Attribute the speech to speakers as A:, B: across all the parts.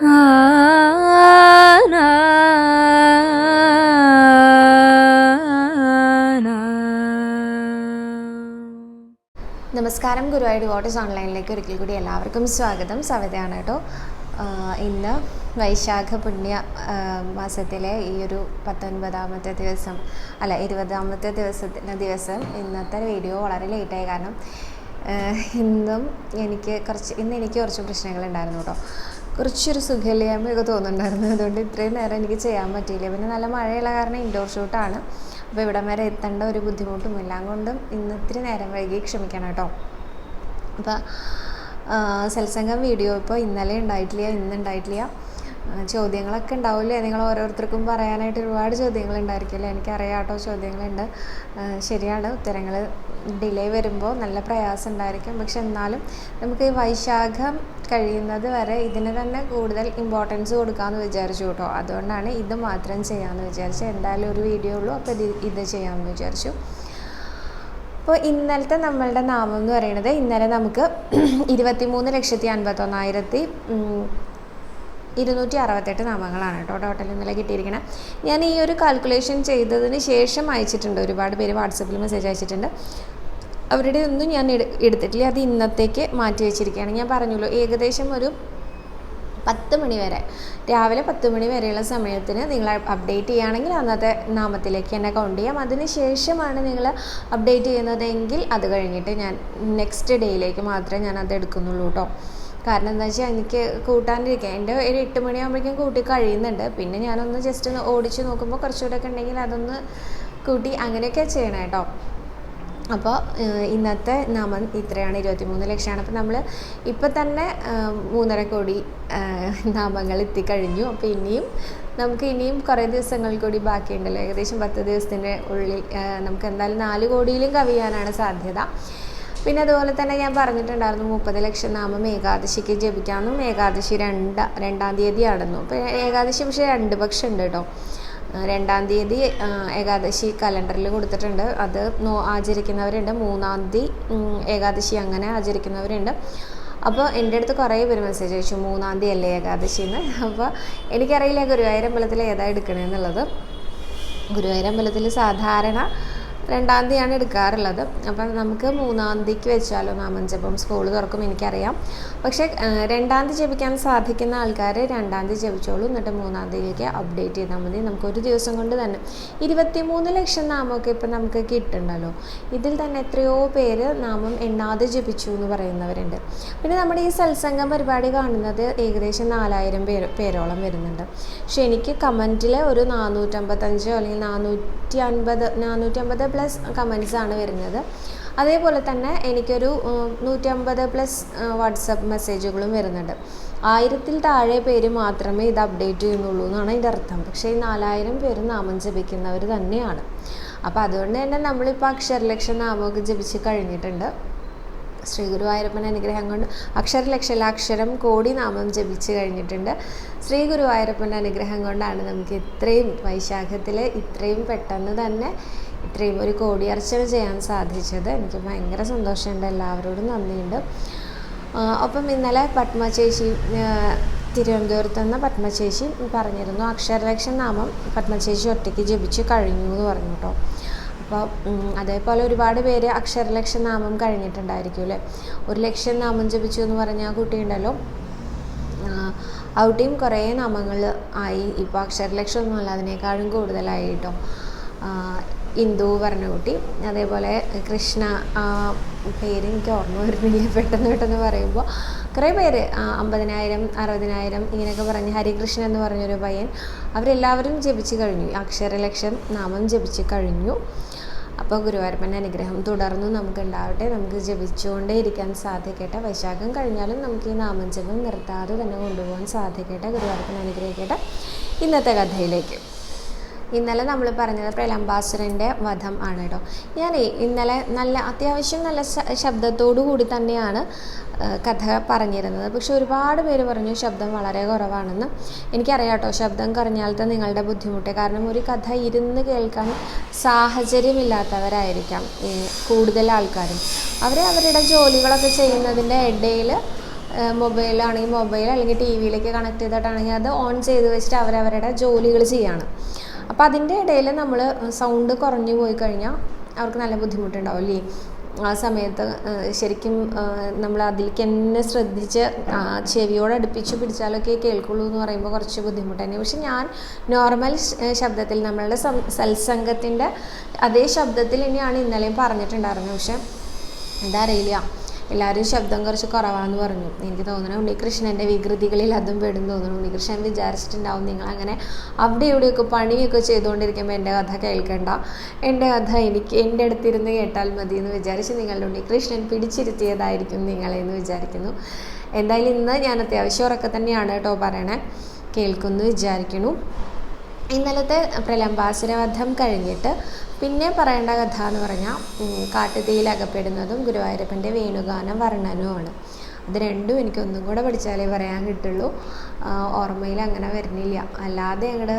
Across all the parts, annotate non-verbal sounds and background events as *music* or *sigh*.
A: നമസ്കാരം ഗുരുവായൂർ വാട്ടേഴ്സ് ഓൺലൈനിലേക്ക് ഒരിക്കൽ കൂടി എല്ലാവർക്കും സ്വാഗതം. സവിതയാണ് കേട്ടോ. ഇന്ന് വൈശാഖ പുണ്യ മാസത്തിലെ ഈ ഒരു പത്തൊൻപതാമത്തെ ദിവസം അല്ല ഇരുപതാമത്തെ ദിവസത്തിന്റെ ദിവസം ഇന്നത്തെ വീഡിയോ വളരെ ലേറ്റായി കാരണം ഇന്നും എനിക്ക് കുറച്ച് ഇന്ന് എനിക്ക് കുറച്ച് പ്രശ്നങ്ങളുണ്ടായിരുന്നു കേട്ടോ. കുറച്ചൊരു സുഖമില്ലായ്മയൊക്കെ തോന്നുന്നുണ്ടായിരുന്നു. അതുകൊണ്ട് ഇത്രയും നേരം എനിക്ക് ചെയ്യാൻ പറ്റിയില്ല. പിന്നെ നല്ല മഴയുള്ള കാരണം ഇൻഡോർ ഷൂട്ടാണ് അപ്പോൾ ഇവിടം വരെ എത്തേണ്ട ഒരു ബുദ്ധിമുട്ടും എല്ലാം കൊണ്ടും ഇന്ന് ഇത്തിരി നേരം വൈകി ക്ഷമിക്കണം കേട്ടോ. അപ്പോൾ സത്സംഗം വീഡിയോ ഇപ്പോൾ ഇന്നലെ ഉണ്ടായിട്ടില്ല ഇന്ന് ഉണ്ടായിട്ടില്ല. ചോദ്യങ്ങളൊക്കെ ഉണ്ടാവില്ലേ? നിങ്ങൾ ഓരോരുത്തർക്കും പറയാനായിട്ട് ഒരുപാട് ചോദ്യങ്ങൾ ഉണ്ടായിരിക്കില്ലേ എനിക്കറിയാം കേട്ടോ ചോദ്യങ്ങളുണ്ട്. ശരിയാണ്. ഉത്തരങ്ങൾ ഡിലേ വരുമ്പോൾ നല്ല പ്രയാസം ഉണ്ടായിരിക്കും. പക്ഷെ എന്നാലും നമുക്ക് ഈ വൈശാഖം കഴിയുന്നത് വരെ ഇതിന് തന്നെ കൂടുതൽ ഇമ്പോർട്ടൻസ് കൊടുക്കാമെന്ന് വിചാരിച്ചു കേട്ടോ. അതുകൊണ്ടാണ് ഇത് മാത്രം ചെയ്യാമെന്ന് വിചാരിച്ചു എന്തായാലും ഒരു വീഡിയോ ഉള്ളൂ. അപ്പോൾ ഇത് ഇത് ചെയ്യാമെന്ന് വിചാരിച്ചു. അപ്പോൾ ഇന്നലത്തെ നമ്മളുടെ നാമം എന്ന് പറയുന്നത് ഇന്നലെ നമുക്ക് *clears throat* ഇരുപത്തി മൂന്ന് ലക്ഷത്തി അൻപത്തൊന്നായിരത്തി ഇരുന്നൂറ്റി അറുപത്തെട്ട് നാമങ്ങളാണ് കേട്ടോ ടോട്ടൽ ഇന്നലെ കിട്ടിയിരിക്കണം. ഞാൻ ഈ ഒരു കാൽക്കുലേഷൻ ചെയ്തതിന് ശേഷം അയച്ചിട്ടുണ്ട് ഒരുപാട് പേര് വാട്സപ്പിൽ മെസ്സേജ് അയച്ചിട്ടുണ്ട്. അവരുടെ ഒന്നും ഞാൻ എടുത്തിട്ടില്ല അത് ഇന്നത്തേക്ക് മാറ്റി വെച്ചിരിക്കുകയാണ്. ഞാൻ പറഞ്ഞല്ലോ ഏകദേശം ഒരു പത്ത് മണി വരെ രാവിലെ പത്ത് മണി വരെയുള്ള സമയത്തിന് നിങ്ങൾ അപ്ഡേറ്റ് ചെയ്യുകയാണെങ്കിൽ അന്നത്തെ നാമത്തിലേക്ക് തന്നെ കൗണ്ട് ചെയ്യാം. അതിന് ശേഷമാണ് നിങ്ങൾ അപ്ഡേറ്റ് ചെയ്യുന്നതെങ്കിൽ അത് കഴിഞ്ഞിട്ട് ഞാൻ നെക്സ്റ്റ് ഡേയിലേക്ക് മാത്രമേ ഞാൻ അത് എടുക്കുന്നുള്ളൂ കേട്ടോ. കാരണം എന്താ വെച്ചാൽ എനിക്ക് കൂട്ടാണ്ടിരിക്കുക എന്റെ ഒരു എട്ട് മണിയാകുമ്പോഴേക്കും കൂട്ടി കഴിയുന്നുണ്ട്. പിന്നെ ഞാനൊന്ന് ജസ്റ്റ് ഒന്ന് ഓടിച്ച് നോക്കുമ്പോൾ കുറച്ചുകൂടെ ഒക്കെ ഉണ്ടെങ്കിൽ അതൊന്ന് കൂട്ടി അങ്ങനെയൊക്കെ ചെയ്യണം കേട്ടോ. അപ്പോൾ ഇന്നത്തെ നമ്മൾ ഇത്രയാണ്. ഇരുപത്തിമൂന്ന് ലക്ഷമാണ്. അപ്പോൾ നമ്മൾ ഇപ്പം തന്നെ മൂന്നര കോടി നാമങ്ങൾ എത്തിക്കഴിഞ്ഞു. അപ്പോൾ ഇനിയും നമുക്ക് ഇനിയും കുറേ ദിവസങ്ങൾ കൂടി ബാക്കിയുണ്ടല്ലോ. ഏകദേശം പത്ത് ദിവസത്തിന്റെ ഉള്ളിൽ നമുക്ക് എന്തായാലും നാല് കോടിയിലും കവിയാനാണ് സാധ്യത. പിന്നെ അതുപോലെ തന്നെ ഞാൻ പറഞ്ഞിട്ടുണ്ടായിരുന്നു മുപ്പത് ലക്ഷം നാമം ഏകാദശിക്ക് ജപിക്കാമെന്നും ഏകാദശി രണ്ട രണ്ടാം തീയതിയാണെന്നും. അപ്പോൾ ഏകാദശി പക്ഷേ രണ്ട് പക്ഷം ഉണ്ട് കേട്ടോ രണ്ടാം തീയതി ഏകാദശി കലണ്ടറിൽ കൊടുത്തിട്ടുണ്ട്. അത് നോ ആചരിക്കുന്നവരുണ്ട്. മൂന്നാം തീയതി ഏകാദശി അങ്ങനെ ആചരിക്കുന്നവരുണ്ട്. അപ്പോൾ എന്റെ അടുത്ത് കുറേ പേര് മെസ്സേജ് അയച്ചു. മൂന്നാം തീയതി അല്ലേ ഏകാദശി എന്ന്. അപ്പോൾ എനിക്കറിയില്ല ഗുരുവായൂർ അമ്പലത്തിൽ ഏതാ എടുക്കണേന്നുള്ളത്. ഗുരുവായൂർ അമ്പലത്തിൽ സാധാരണ രണ്ടാം തീയതിയാണ് എടുക്കാറുള്ളത്. അപ്പം നമുക്ക് മൂന്നാം തീയതിക്ക് വെച്ചാലോ? മാമൻ ജപം സ്കൂൾ തുറക്കും എനിക്കറിയാം. പക്ഷേ രണ്ടാം തീയതി ജപിക്കാൻ സാധിക്കുന്ന ആൾക്കാർ രണ്ടാം തീയതി ജപിച്ചോളൂ. എന്നിട്ട് മൂന്നാം തീയതിയിലേക്ക് അപ്ഡേറ്റ് ചെയ്താൽ മതി. നമുക്ക് ഒരു ദിവസം കൊണ്ട് തന്നെ. ഇരുപത്തിമൂന്ന് ലക്ഷം നാമമൊക്കെ ഇപ്പം നമുക്ക് കിട്ടുന്നുണ്ടല്ലോ. ഇതിൽ തന്നെ എത്രയോ പേര് നാമം എണ്ണാതെ ജപിച്ചു എന്ന് പറയുന്നവരുണ്ട്. പിന്നെ നമ്മുടെ ഈ സത്സംഗം പരിപാടി കാണുന്നത് ഏകദേശം നാലായിരം പേര് പേരോളം വരുന്നുണ്ട്. പക്ഷെ എനിക്ക് കമന്റിൽ ഒരു നാനൂറ്റമ്പത്തഞ്ചോ അല്ലെങ്കിൽ നാനൂറ്റി അൻപത് നാനൂറ്റി നാനൂറ്റമ്പത് പ്ലസ് ആണ് വരുന്നത്. അതേപോലെ തന്നെ എനിക്കൊരു നൂറ്റമ്പത് പ്ലസ് വാട്സപ്പ് മെസ്സേജുകളും വരുന്നുണ്ട്. ആയിരത്തിൽ താഴെ പേര് മാത്രമേ ഇത് അപ്ഡേറ്റ് ചെയ്യുന്നുള്ളൂ എന്നാണ് അതിന്റെ അർത്ഥം. പക്ഷേ ഈ നാലായിരം പേര് നാമം ജപിക്കുന്നവർ തന്നെയാണ്. അപ്പോൾ അതുകൊണ്ട് തന്നെ നമ്മളിപ്പോൾ അക്ഷരലക്ഷം നാമമൊക്കെ ജപിച്ച് കഴിഞ്ഞിട്ടുണ്ട്. ശ്രീ ഗുരുവായൂരപ്പൻ അനുഗ്രഹം കൊണ്ട് അക്ഷരലക്ഷല അക്ഷരം കോടി നാമം ജപിച്ച് കഴിഞ്ഞിട്ടുണ്ട്. ശ്രീ ഗുരുവായൂരപ്പന്റെ അനുഗ്രഹം കൊണ്ടാണ് നമുക്ക് ഇത്രയും വൈശാഖത്തിൽ ഇത്രയും പെട്ടെന്ന് തന്നെ ഇത്രയും ഒരു കോടിയർച്ചന ചെയ്യാൻ സാധിച്ചത്. എനിക്ക് ഭയങ്കര സന്തോഷമുണ്ട്. എല്ലാവരോടും നന്ദിയുണ്ട്. ഒപ്പം ഇന്നലെ പത്മ തിരുവനന്തപുരത്ത് നിന്ന് പത്മ പറഞ്ഞിരുന്നു അക്ഷരലക്ഷം നാമം പത്മ ചേച്ചി ഒറ്റയ്ക്ക് ജപിച്ച് കഴിഞ്ഞു എന്ന് പറഞ്ഞു കേട്ടോ. അപ്പോൾ അതേപോലെ ഒരുപാട് പേര് അക്ഷരലക്ഷം നാമം കഴിഞ്ഞിട്ടുണ്ടായിരിക്കും അല്ലേ? ഒരു ലക്ഷം നാമം ജപിച്ചു എന്ന് പറഞ്ഞ ആ കുട്ടിയുണ്ടല്ലോ ഔട്ടിയും കുറേ നാമങ്ങൾ ആയി. ഇപ്പോൾ അക്ഷരലക്ഷം ഒന്നുമല്ല അതിനേക്കാളും കൂടുതലായി കേട്ടോ. ഇന്ദു പറഞ്ഞ കുട്ടി അതേപോലെ കൃഷ്ണ പേര് എനിക്ക് ഓർമ്മ വരുന്നില്ല പെട്ടെന്ന് പെട്ടെന്ന് പറയുമ്പോൾ കുറേ പേര് അമ്പതിനായിരം അറുപതിനായിരം ഇങ്ങനെയൊക്കെ പറഞ്ഞ് ഹരികൃഷ്ണൻ എന്ന് പറഞ്ഞൊരു പയ്യൻ അവരെല്ലാവരും ജപിച്ചു കഴിഞ്ഞു. അക്ഷരലക്ഷം നാമം ജപിച്ചു കഴിഞ്ഞു. അപ്പോൾ ഗുരുവായൂരപ്പന്റെ അനുഗ്രഹം തുടർന്നും നമുക്ക് ഉണ്ടാവട്ടെ നമുക്ക് ജപിച്ചുകൊണ്ടേ ഇരിക്കാൻ സാധിക്കട്ടെ. വൈശാഖം കഴിഞ്ഞാലും നമുക്ക് ഈ നാമജപം നിർത്താതെ തന്നെ കൊണ്ടുപോകാൻ സാധിക്കട്ടെ. ഗുരുവായൂരപ്പൻ അനുഗ്രഹിക്കട്ടെ. ഇന്നത്തെ കഥയിലേക്ക്. ഇന്നലെ നമ്മൾ പറഞ്ഞത് പ്രലംബാസുരന്റെ വധം ആണ് കേട്ടോ ഞാൻ ഇന്നലെ നല്ല അത്യാവശ്യം നല്ല ശബ്ദത്തോടു കൂടി തന്നെയാണ് കഥ പറഞ്ഞിരുന്നത്. പക്ഷെ ഒരുപാട് പേര് പറഞ്ഞു ശബ്ദം വളരെ കുറവാണെന്ന്. എനിക്കറിയാം കേട്ടോ ശബ്ദം കുറഞ്ഞാലത്തെ നിങ്ങളുടെ ബുദ്ധിമുട്ട്. കാരണം ഒരു കഥ ഇരുന്ന് കേൾക്കാൻ സാഹചര്യമില്ലാത്തവരായിരിക്കാം കൂടുതൽ ആൾക്കാരും. അവർ അവരുടെ ജോലികളൊക്കെ ചെയ്യുന്നതിന്റെ ഇടയിൽ മൊബൈലാണെങ്കിൽ മൊബൈൽ അല്ലെങ്കിൽ ടി വിയിലേക്ക് കണക്ട് ചെയ്തിട്ടാണെങ്കിൽ അത് ഓൺ ചെയ്ത് വെച്ചിട്ട് അവരവരുടെ ജോലികൾ ചെയ്യാണ്. അപ്പോൾ അതിന്റെ ഇടയിൽ നമ്മൾ സൗണ്ട് കുറഞ്ഞു പോയി കഴിഞ്ഞാൽ അവർക്ക് നല്ല ബുദ്ധിമുട്ടുണ്ടാവും അല്ലേ ആ സമയത്ത് ശരിക്കും നമ്മൾ അതിലേക്ക് തന്നെ ശ്രദ്ധിച്ച് ചെവിയോട് അടുപ്പിച്ച് പിടിച്ചാലൊക്കെ കേൾക്കുള്ളൂ എന്ന് പറയുമ്പോൾ കുറച്ച് ബുദ്ധിമുട്ട് തന്നെ. പക്ഷെ ഞാൻ നോർമൽ ശബ്ദത്തിൽ നമ്മളുടെ സത്സംഗത്തിന്റെ അതേ ശബ്ദത്തിൽ തന്നെയാണ് ഇന്നലെയും പറഞ്ഞിട്ടുണ്ടായിരുന്നത്. പക്ഷെ എന്താ അറിയില്ല. എല്ലാവരും ശബ്ദം കുറച്ച് കുറവാന്ന് പറഞ്ഞു. എനിക്ക് തോന്നുന്നു ഉണ്ണികൃഷ്ണന്റെ വികൃതികളിൽ അതും പെടും തോന്നുന്നു. ഉണ്ണികൃഷ്ണൻ വിചാരിച്ചിട്ടുണ്ടാവും നിങ്ങൾ അങ്ങനെ അവിടെ ഇവിടെയൊക്കെ പണിയൊക്കെ ചെയ്തുകൊണ്ടിരിക്കുമ്പോൾ എന്റെ കഥ കേൾക്കണ്ട. എന്റെ കഥ എനിക്ക് എന്റെ അടുത്തിരുന്ന് കേട്ടാൽ മതി എന്ന് വിചാരിച്ച് നിങ്ങളുടെ ഉണ്ണികൃഷ്ണൻ പിടിച്ചിരുത്തിയതായിരിക്കും നിങ്ങളെന്ന് വിചാരിക്കുന്നു. എന്തായാലും ഇന്ന് ഞാൻ അത്യാവശ്യം ഉറക്കെ തന്നെയാണ് കേട്ടോ പറയണേ. കേൾക്കുമെന്ന് വിചാരിക്കുന്നു. ഇന്നലത്തെ പ്രലംബാസുരവധം കഴിഞ്ഞിട്ട് പിന്നെ പറയേണ്ട കഥ എന്ന് പറഞ്ഞാൽ കാട്ടുതീയിൽ അകപ്പെടുന്നതും ഗുരുവായൂരപ്പന്റെ വേണുഗാനം വർണനവുമാണ്. അത് രണ്ടും എനിക്ക് ഒന്നും കൂടെ പഠിച്ചാലേ പറയാൻ കിട്ടുള്ളൂ. ഓർമ്മയിൽ അങ്ങനെ വരുന്നില്ല. അല്ലാതെ അങ്ങോട്ട്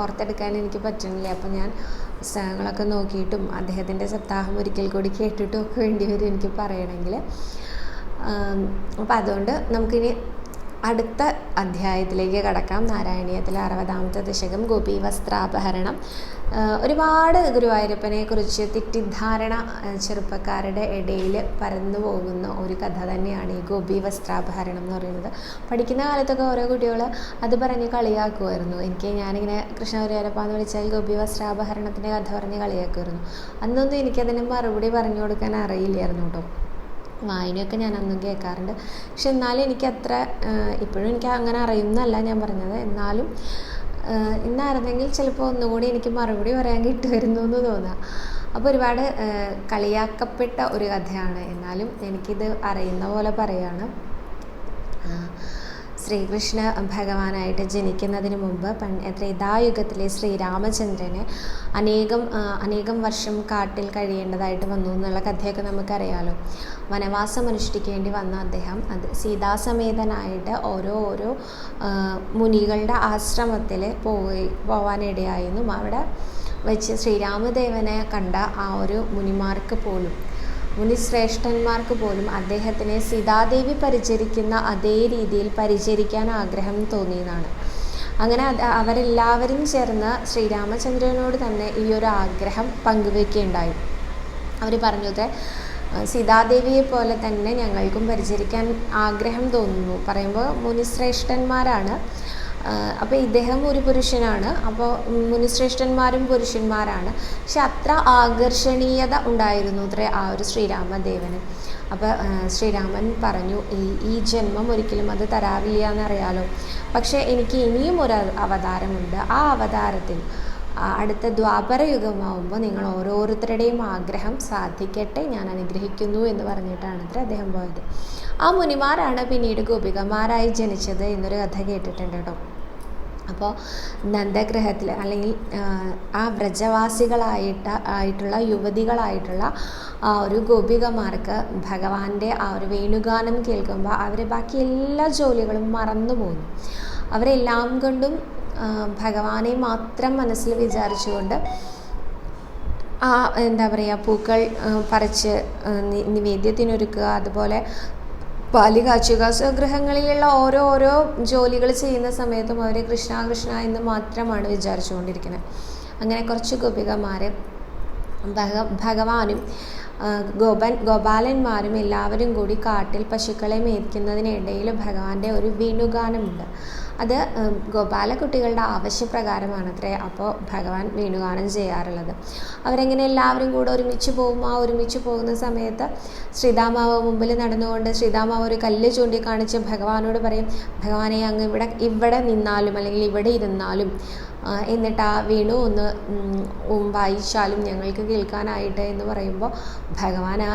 A: ഓർത്തെടുക്കാൻ എനിക്ക് പറ്റുന്നില്ല. അപ്പം ഞാൻ പുസ്തകങ്ങളൊക്കെ നോക്കിയിട്ടും അദ്ദേഹത്തിന്റെ സപ്താഹം ഒരിക്കൽ കൂടി കേട്ടിട്ടും ഒക്കെ വേണ്ടി വരും എനിക്ക് പറയണമെങ്കിൽ. അപ്പം അതുകൊണ്ട് നമുക്കിനി അടുത്ത അധ്യായത്തിലേക്ക് കടക്കാം. നാരായണീയത്തിലെ അറുപതാമത്തെ ദശകം ഗോപി വസ്ത്രാപഹരണം ഒരുപാട് ഗുരുവായൂരപ്പനെ കുറിച്ച് തെറ്റിദ്ധാരണ ചെറുപ്പക്കാരുടെ ഇടയിൽ പരന്നു പോകുന്ന ഒരു കഥ തന്നെയാണ് ഈ ഗോപി വസ്ത്രാപഹരണം എന്ന് പറയുന്നത്. പഠിക്കുന്ന കാലത്തൊക്കെ ഓരോ കുട്ടികൾ അത് പറഞ്ഞ് കളിയാക്കുമായിരുന്നു. എനിക്ക് ഞാനിങ്ങനെ കൃഷ്ണഗുരുവായൂരപ്പ എന്ന് വിളിച്ചാൽ ഗോപി വസ്ത്രാപഹരണത്തിന്റെ കഥ പറഞ്ഞ് കളിയാക്കുമായിരുന്നു. അന്നൊന്നും എനിക്കതിന് മറുപടി പറഞ്ഞു കൊടുക്കാൻ അറിയില്ലായിരുന്നു കേട്ടോ. വായനയൊക്കെ ഞാൻ അന്നും കേൾക്കാറുണ്ട്. പക്ഷെ എന്നാലും എനിക്ക് അത്ര ഇപ്പോഴും എനിക്ക് അങ്ങനെ അറിയുന്നല്ല ഞാൻ പറഞ്ഞത്. എന്നാലും ഇന്നായിരുന്നെങ്കിൽ ചിലപ്പോൾ ഒന്നുകൂടി എനിക്ക് മറുപടി പറയാൻ കിട്ടുമായിരുന്നു എന്ന് തോന്നുക അപ്പോൾ ഒരുപാട് കളിയാക്കപ്പെട്ട ഒരു കഥയാണ്. എന്നാലും എനിക്കിത് അറിയുന്ന പോലെ പറയുകയാണ് ശ്രീകൃഷ്ണ ഭഗവാനായിട്ട് ജനിക്കുന്നതിന് മുമ്പ് പൺ ത്രേതായുഗത്തിലെ ശ്രീരാമചന്ദ്രന് അനേകം അനേകം വർഷം കാട്ടിൽ കഴിയേണ്ടതായിട്ട് വന്നു എന്നുള്ള കഥയൊക്കെ നമുക്കറിയാലോ. വനവാസം അനുഷ്ഠിക്കേണ്ടി വന്ന അദ്ദേഹം അത് സീതാസമേതനായിട്ട് ഓരോ ഓരോ മുനികളുടെ ആശ്രമത്തിൽ പോയി പോവാനിടയായിരുന്നു. അവിടെ വെച്ച് ശ്രീരാമദേവനെ കണ്ട ആ ഒരു മുനിമാർക്ക് പോലും മുനിശ്രേഷ്ഠന്മാർക്ക് പോലും അദ്ദേഹത്തിനെ സീതാദേവി പരിചരിക്കുന്ന അതേ രീതിയിൽ പരിചരിക്കാൻ ആഗ്രഹം തോന്നിയതാണ് അങ്ങനെ അവരെല്ലാവരും ചേർന്ന് ശ്രീരാമചന്ദ്രനോട് തന്നെ ഈ ഒരു ആഗ്രഹം പങ്കുവെക്കുകയുണ്ടായി. അവർ പറഞ്ഞത് സീതാദേവിയെ പോലെ തന്നെ ഞങ്ങൾക്കും പരിചരിക്കാൻ ആഗ്രഹം തോന്നുന്നു. പറയുമ്പോൾ മുനിശ്രേഷ്ഠന്മാരാണ് അപ്പോൾ ഇദ്ദേഹം ഒരു പുരുഷനാണ്. അപ്പോൾ മുനിശ്രേഷ്ഠന്മാരും പുരുഷന്മാരാണ്. പക്ഷെ അത്ര ആകർഷണീയത ഉണ്ടായിരുന്നു അത്രേ ആ ഒരു ശ്രീരാമദേവന്. അപ്പോൾ ശ്രീരാമൻ പറഞ്ഞു ഈ ഈ ജന്മം ഒരിക്കലും അത് തരാറില്ല എന്നറിയാലോ. പക്ഷേ എനിക്ക് ഇനിയും ഒരു അവതാരമുണ്ട്. ആ അവതാരത്തിൽ അടുത്ത ദ്വാപര യുഗമാവുമ്പോൾ നിങ്ങൾ ഓരോരുത്തരുടെയും ആഗ്രഹം സാധിക്കട്ടെ. ഞാൻ അനുഗ്രഹിക്കുന്നു എന്ന് പറഞ്ഞിട്ടാണ് അത്ര അദ്ദേഹം പോയത്. ആ മുനിമാരാണ് പിന്നീട് ഗോപികമാരായി ജനിച്ചത് എന്നൊരു കഥ കേട്ടിട്ടുണ്ട് കേട്ടോ. അപ്പോൾ നന്ദഗ്രഹത്തിൽ അല്ലെങ്കിൽ ആ, വ്രജവാസികളായിട്ട് ആയിട്ടുള്ള യുവതികളായിട്ടുള്ള ആ ഒരു ഗോപികമാർക്ക് ഭഗവാന്റെ ആ ഒരു വേണുഗാനം കേൾക്കുമ്പോൾ അവർ ബാക്കി എല്ലാ ജോലികളും മറന്നു പോകുന്നു അവരെല്ലാം കൊണ്ടും ഭഗവാനെ മാത്രം മനസ്സിൽ വിചാരിച്ചുകൊണ്ട് ആ എന്താ പറയുക പൂക്കൾ പറിച്ച് നിവേദ്യത്തിനൊരുക്കുക അതുപോലെ പാൽ കാച്ചുക ഓരോ ഓരോ ജോലികൾ ചെയ്യുന്ന സമയത്തും അവർ കൃഷ്ണ കൃഷ്ണ എന്ന് മാത്രമാണ് വിചാരിച്ചുകൊണ്ടിരിക്കുന്നത്. അങ്ങനെ കുറച്ച് ഗോപികമാരെ ഭഗ ഭഗവാനും ഗോപൻ ഗോപാലന്മാരും എല്ലാവരും കൂടി കാട്ടിൽ പശുക്കളെ മേയ്ക്കുന്നതിനിടയിൽ ഭഗവാന്റെ ഒരു വേണുഗാനമുണ്ട്. അത് ഗോപാലകുട്ടികളുടെ ആവശ്യപ്രകാരമാണത്രേ അപ്പോൾ ഭഗവാൻ വേണുഗാനം ചെയ്യാറുള്ളത്. അവരെങ്ങനെ എല്ലാവരും കൂടെ ഒരുമിച്ച് പോകും? ആ ഒരുമിച്ച് പോകുന്ന സമയത്ത് ശ്രീതാമാവ് മുമ്പിൽ നടന്നുകൊണ്ട് ശ്രീതാമാവ് ഒരു കല്ല് ചൂണ്ടിക്കാണിച്ച് ഭഗവാനോട് പറയും ഭഗവാനെ അങ്ങ് ഇവിടെ ഇവിടെ നിന്നാലും അല്ലെങ്കിൽ ഇവിടെ ഇരുന്നാലും എന്നിട്ട് ആ വീണു ഒന്ന് വായിച്ചാലും ഞങ്ങൾക്ക് കേൾക്കാനായിട്ട് എന്ന് പറയുമ്പോൾ ഭഗവാൻ ആ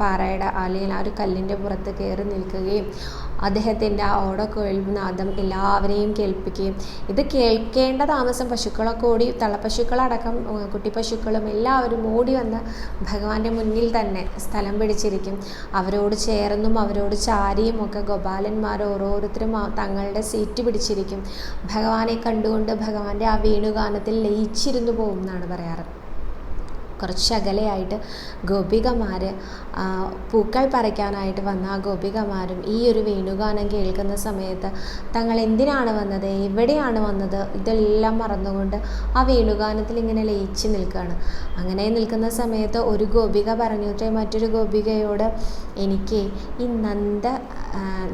A: പാറയുടെ അല്ലെങ്കിൽ ആ ഒരു കല്ലിന്റെ പുറത്ത് കയറി നിൽക്കുകയും അദ്ദേഹത്തിന്റെ ആ ഓടക്കുഴൽ നാദം എല്ലാവരെയും കേൾപ്പിക്കുകയും ഇത് കേൾക്കേണ്ട താമസം പശുക്കളൊക്കെ ഓടി തള്ളപ്പശുക്കളടക്കം കുട്ടിപ്പശുക്കളും എല്ലാവരും ഓടി വന്ന് ഭഗവാന്റെ മുന്നിൽ തന്നെ സ്ഥലം പിടിച്ചിരിക്കും. അവരോട് ചേർന്നും അവരോട് ചാരിയും ഒക്കെ ഗോപാലന്മാർ ഓരോരുത്തരും തങ്ങളുടെ സീറ്റ് പിടിച്ചിരിക്കും. ഭഗവാനെ കണ്ടുകൊണ്ട് ഭഗവാന്റെ ആ വേണുഗാനത്തിൽ ലയിച്ചിരുന്നു പോകും എന്നാണ് പറയാറ്. കുറച്ച് അകലെയായിട്ട് ഗോപികമാർ പൂക്കൾ പറിക്കാനായിട്ട് വന്ന ആ ഗോപികമാരും ഈ ഒരു വേണുഗാനം കേൾക്കുന്ന സമയത്ത് തങ്ങൾ എന്തിനാണ് വന്നത് എവിടെയാണ് വന്നത് ഇതെല്ലാം മറന്നുകൊണ്ട് ആ വേണുഗാനത്തിൽ ഇങ്ങനെ ലയിച്ച് നിൽക്കുകയാണ്. അങ്ങനെ നിൽക്കുന്ന സമയത്ത് ഒരു ഗോപിക പറഞ്ഞിട്ട് മറ്റൊരു ഗോപികയോട് എനിക്ക് ഈ നന്ദ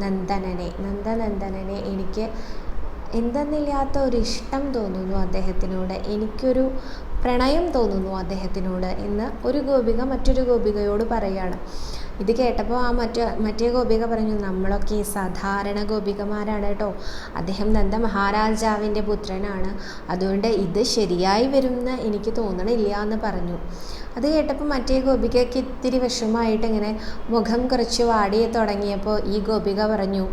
A: നന്ദനനെ നന്ദനന്ദനനെ എനിക്ക് എന്തെന്നില്ലാത്ത ഒരു ഇഷ്ടം തോന്നുന്നു അദ്ദേഹത്തിനോട്. എനിക്കൊരു പ്രണയം തോന്നുന്നു അദ്ദേഹത്തിനോട് എന്ന് ഒരു ഗോപിക മറ്റൊരു ഗോപികയോട് പറയുകയാണ് ഇത് കേട്ടപ്പോൾ ആ മറ്റേ മറ്റേ ഗോപിക പറഞ്ഞു നമ്മളൊക്കെ സാധാരണ ഗോപികമാരാണ് കേട്ടോ. അദ്ദേഹം നന്ദ മഹാരാജാവിന്റെ പുത്രനാണ്. അതുകൊണ്ട് ഇത് ശരിയായി വരുമെന്ന് എനിക്ക് തോന്നണില്ല എന്ന് പറഞ്ഞു. അത് കേട്ടപ്പോൾ മറ്റേ ഗോപികയ്ക്ക് ഇത്തിരി വിഷമമായിട്ട് ഇങ്ങനെ മുഖം കുറച്ച് വാടിയെ തുടങ്ങിയപ്പോൾ ഈ ഗോപിക പറഞ്ഞു